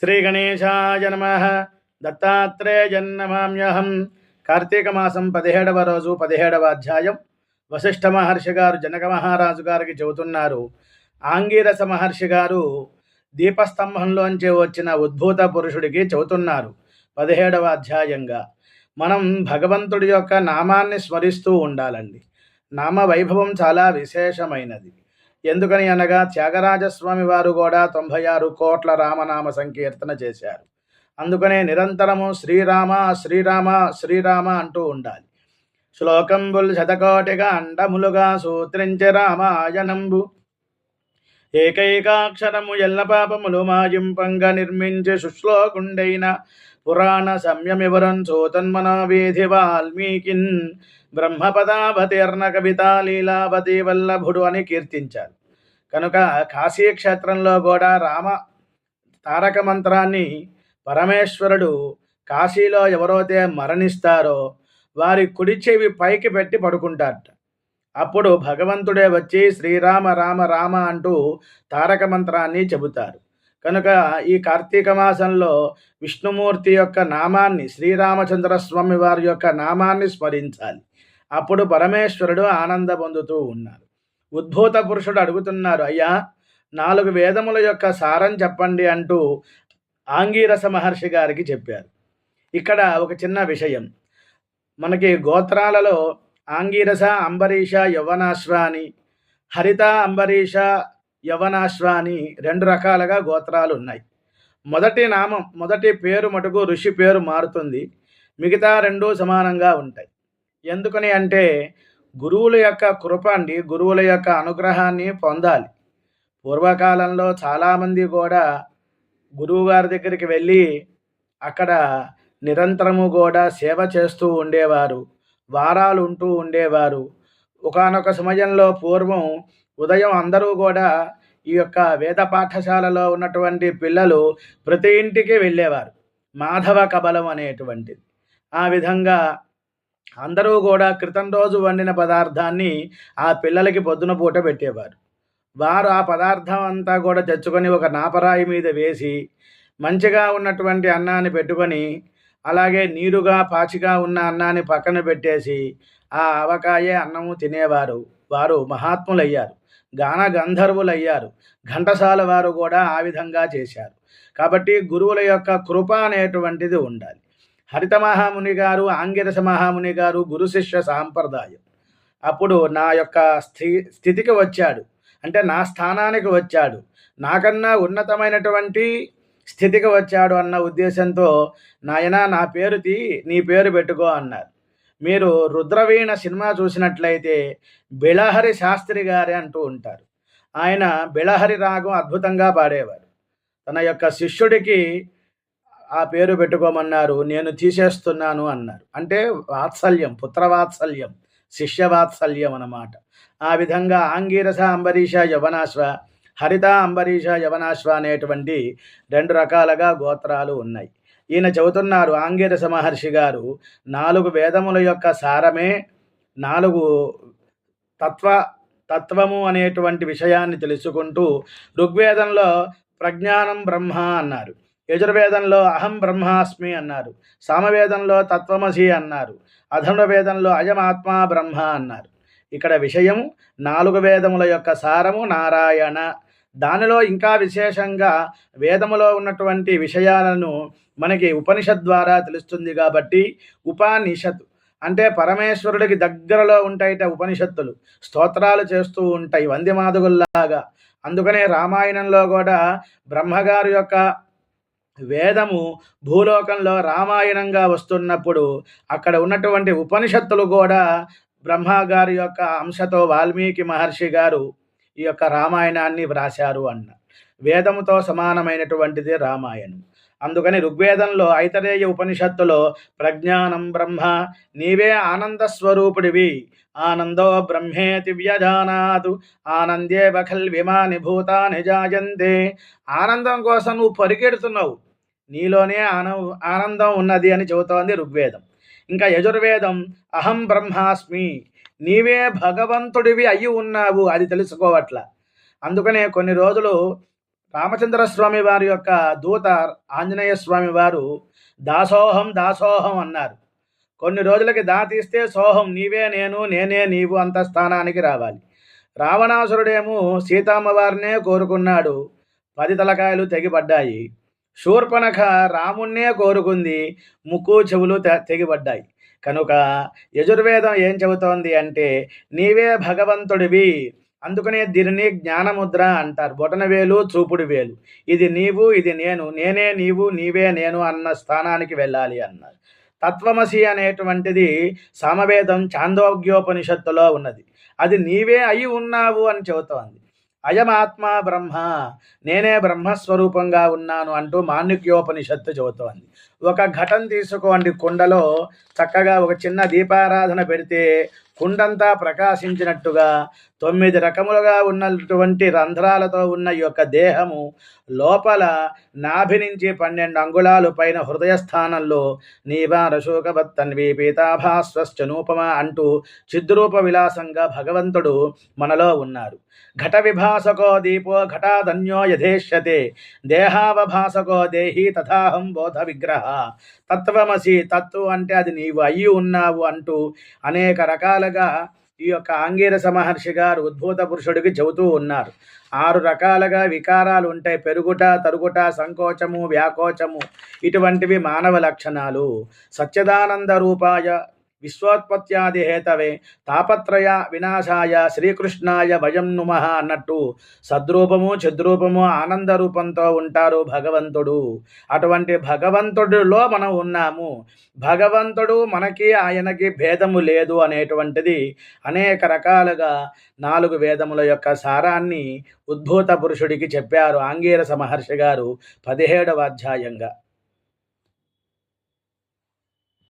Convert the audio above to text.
శ్రీగణేశాయ నమ. దత్తాత్రేయన్నమామ్యహం కార్తీక మాసం పదిహేడవ రోజు పదిహేడవ అధ్యాయం. వశిష్ఠ మహర్షి గారు జనక మహారాజు గారికి చెబుతున్నారు ఆంగీరస మహర్షి గారు దీపస్తంభంలోంచి వచ్చిన ఉద్భూత పురుషుడికి చెబుతున్నారు పదిహేడవ అధ్యాయంగా. మనం భగవంతుడి యొక్క నామాన్ని స్మరిస్తూ ఉండాలండి. నామ వైభవం చాలా విశేషమైనది. ఎందుకని అనగా త్యాగరాజస్వామి వారు కూడా తొంభై ఆరు కోట్ల రామనామ సంకీర్తన చేశారు. అందుకనే నిరంతరము శ్రీరామ శ్రీరామ శ్రీరామ అంటూ ఉండాలి. శ్లోకంబుల్ శతకోటిగా అండములుగా సూత్రించే రామాయణంబు. ఏకైకాక్షరము ఎల్ల పాపములు మాయింపంగా నిర్మించి శుశ్లోకుండైన పురాణ సంయమివరం చోతన్మనోవేధి వాల్మీకిన్ బ్రహ్మపదావతీర్ణ కవితా లీలావతి వల్లభుడు అని కీర్తించారు. కనుక కాశీ క్షేత్రంలో కూడా రామ తారక మంత్రాన్ని పరమేశ్వరుడు కాశీలో ఎవరైతే మరణిస్తారో వారి కుడి చెవి పైకి పెట్టి పడుకుంటారట. అప్పుడు భగవంతుడే వచ్చి శ్రీరామ రామ రామ అంటూ తారక మంత్రాన్ని చెబుతారు. కనుక ఈ కార్తీక మాసంలో విష్ణుమూర్తి యొక్క నామాన్ని శ్రీరామచంద్ర స్వామి వారి యొక్క నామాన్ని స్మరించాలి. అప్పుడు పరమేశ్వరుడు ఆనంద పొందుతూ ఉన్నారు. ఉద్భూత పురుషుడు అడుగుతున్నారు అయ్యా నాలుగు వేదముల యొక్క సారం చెప్పండి అంటూ ఆంగీరస మహర్షి గారికి చెప్పారు. ఇక్కడ ఒక చిన్న విషయం. మనకి గోత్రాలలో ఆంగీరస అంబరీష యవనాశ్వ అని హరిత అంబరీష యవనాశ్వ అని రెండు రకాలుగా గోత్రాలు ఉన్నాయి. మొదటి నామం మొదటి పేరు మటుకు ఋషి పేరు మారుతుంది. మిగతా రెండు సమానంగా ఉంటాయి. ఎందుకని అంటే గురువుల యొక్క కృప అండి గురువుల యొక్క అనుగ్రహాన్ని పొందాలి. పూర్వకాలంలో చాలామంది కూడా గురువు గారి దగ్గరికి వెళ్ళి అక్కడ నిరంతరము కూడా సేవ చేస్తూ ఉండేవారు వారాలు ఉంటూ ఉండేవారు. ఒకానొక సమయంలో పూర్వం ఉదయం అందరూ కూడా ఈ యొక్క వేద పాఠశాలలో ఉన్నటువంటి పిల్లలు ప్రతి ఇంటికి వెళ్ళేవారు. మాధవ కబలం అనేటువంటిది. ఆ విధంగా అందరూ కూడా క్రితం రోజు వండిన పదార్థాన్ని ఆ పిల్లలకి పొద్దున పూట పెట్టేవారు. వారు ఆ పదార్థం అంతా కూడా తెచ్చుకొని ఒక నాపరాయి మీద వేసి మంచిగా ఉన్నటువంటి అన్నాన్ని పెట్టుకొని అలాగే నీరుగా పాచిగా ఉన్న అన్నాన్ని పక్కన పెట్టేసి ఆ ఆవకాయే అన్నము తినేవారు. వారు మహాత్ములయ్యారు. గాన గంధర్వులయ్యారు. ఘంటసాల వారు కూడా ఆ విధంగా చేశారు. కాబట్టి గురువుల యొక్క కృప అనేటువంటిది ఉండాలి. హరిత మహాముని గారు ఆంగిరస మహాముని గారు గురు శిష్య సాంప్రదాయం. అప్పుడు నా యొక్క స్థి స్థితికి వచ్చాడు. అంటే నా స్థానానికి వచ్చాడు. నాకన్నా ఉన్నతమైనటువంటి స్థితికి వచ్చాడు అన్న ఉద్దేశంతో నాయన నా పేరు తీ నీ పేరు పెట్టుకో అన్నారు. మీరు రుద్రవీణ సినిమా చూసినట్లయితే బిళహరి శాస్త్రి గారే అంటూ ఉంటారు. ఆయన బిళహరి రాగం అద్భుతంగా పాడేవారు. తన యొక్క శిష్యుడికి ఆ పేరు పెట్టుకోమన్నారు నేను తీసేస్తున్నాను అన్నారు. అంటే వాత్సల్యం పుత్రవాత్సల్యం శిష్యవాత్సల్యం అన్నమాట. ఆ విధంగా ఆంగీరస అంబరీష యవనాశ్వ హరిత అంబరీష యవనాశ్వ అనేటువంటి రెండు రకాలుగా గోత్రాలు ఉన్నాయి. ఈయన చెబుతున్నారు ఆంగీరస మహర్షి గారు నాలుగు వేదముల యొక్క సారమే నాలుగు తత్వ తత్వము అనేటువంటి విషయాన్ని తెలుసుకుంటూ ఋగ్వేదంలో ప్రజ్ఞానం బ్రహ్మ అన్నారు. యజుర్వేదంలో అహం బ్రహ్మాస్మి అన్నారు. సామవేదంలో తత్వమసి అన్నారు. అధర్వవేదంలో అయమాత్మా బ్రహ్మ అన్నారు. ఇక్కడ విషయం నాలుగు వేదముల యొక్క సారము నారాయణ. దానిలో ఇంకా విశేషంగా వేదములో ఉన్నటువంటి విషయాలను మనకి ఉపనిషత్ ద్వారా తెలుస్తుంది కాబట్టి ఉపనిషత్ అంటే పరమేశ్వరుడికి దగ్గరలో ఉంటాయిట ఉపనిషత్తులు. స్తోత్రాలు చేస్తూ ఉంటాయి వంద్యమాదుగుల్లాగా అందుకనే రామాయణంలో కూడా బ్రహ్మగారి యొక్క వేదము భూలోకంలో రామాయణంగా వస్తున్నప్పుడు అక్కడ ఉన్నటువంటి ఉపనిషత్తులు కూడా బ్రహ్మగారి యొక్క అంశతో వాల్మీకి మహర్షి గారు ఈ యొక్క రామాయణాన్ని వ్రాశారు అన్న. వేదముతో సమానమైనటువంటిది రామాయణం. అందుకని ఋగ్వేదంలో ఐతరేయ ఉపనిషత్తులో ప్రజ్ఞానం బ్రహ్మ నీవే ఆనంద స్వరూపుడివి ఆనందో బ్రహ్మేతి వ్యజానాదు ఆనందే బఖల్ విమాని భూతాని జాయంతే ఆనందం కోసం నువ్వు పరిగెడుతున్నావు నీలోనే ఆన ఆనందం ఉన్నది అని చెబుతోంది ఋగ్వేదం. ఇంకా యజుర్వేదం అహం బ్రహ్మాస్మి నీవే భగవంతుడివి అయి ఉన్నావు అది తెలుసుకోవట్ల. అందుకనే కొన్ని రోజులు రామచంద్ర స్వామి వారి యొక్క దూత ఆంజనేయ స్వామి వారు దాసోహం దాసోహం అన్నారు. కొన్ని రోజులకి దా తీస్తే సోహం నీవే నేను నేనే నీవు అంత స్థానానికి రావాలి. రావణాసురుడేమో సీతామ్మవారినే కోరుకున్నాడు. పది తలకాయలు తెగిపడ్డాయి. శూర్పణఖ రాముణ్ణే కోరుకుంది ముక్కు చెవులు తె- తెగిపడ్డాయి కనుక యజుర్వేదం ఏం చెబుతోంది అంటే నీవే భగవంతుడివి అందుకనే దీనిని జ్ఞానముద్ర అంటారు. బొటనవేలు చూపుడు వేలు. ఇది నీవు ఇది నేను నేనే నీవు నీవే నేను అన్న స్థానానికి వెళ్ళాలి అన్నారు. తత్వమసి అనేటువంటిది సామవేదం చాందోగ్యోపనిషత్తులో ఉన్నది. అది నీవే అయి ఉన్నావు అని చెబుతోంది. అయమాత్మా బ్రహ్మ నేనే బ్రహ్మస్వరూపంగా ఉన్నాను అంటూ మాణిక్యోపనిషత్తు చెబుతోంది. ఒక ఘటం తీసుకోండి కుండలో చక్కగా ఒక చిన్న దీపారాధన పెడితే కుండంతా ప్రకాశించినట్టుగా తొమ్మిది రకములుగా ఉన్నటువంటి రంధ్రాలతో ఉన్న ఈ యొక్క దేహము లోపల నాభి నుంచి పన్నెండు అంగుళాలు పైన హృదయ స్థానంలో నీవారశోకవత్తన్వి పీతాభాస్వశ్చనూపమ అంటూ చిద్రూప విలాసంగా భగవంతుడు మనలో ఉన్నారు. ఘట విభాసకో దీపో ఘటాధన్యో యథేష్యతే దేహావభాసకో దేహి తథాహం బోధ విగ్రహ. తత్వమసి తత్వం అంటే అది నీవు అయ్యి ఉన్నావు అంటూ అనేక రకాల రకాలుగా ఈ యొక్క ఆంగీరస మహర్షి గారు ఉద్భూత పురుషుడికి చెబుతూ ఉన్నారు. ఆరు రకాలుగా వికారాలు ఉంటాయి. పెరుగుట తరుగుట సంకోచము వ్యాకోచము ఇటువంటివి మానవ లక్షణాలు. సత్యదానంద రూపాయ విశ్వోత్పత్యాది హేతవే తాపత్రయ వినాశాయ శ్రీకృష్ణాయ భయం నుమ అన్నట్టు సద్రూపము చిద్రూపము ఆనంద రూపంతో ఉంటారు భగవంతుడు. అటువంటి భగవంతుడిలో మనం ఉన్నాము. భగవంతుడు మనకి ఆయనకి భేదము లేదు అనేటువంటిది అనేక రకాలుగా నాలుగు వేదముల యొక్క సారాన్ని ఉద్భూత పురుషుడికి చెప్పారు ఆంగీరస మహర్షి గారు పదిహేడవ అధ్యాయంగా.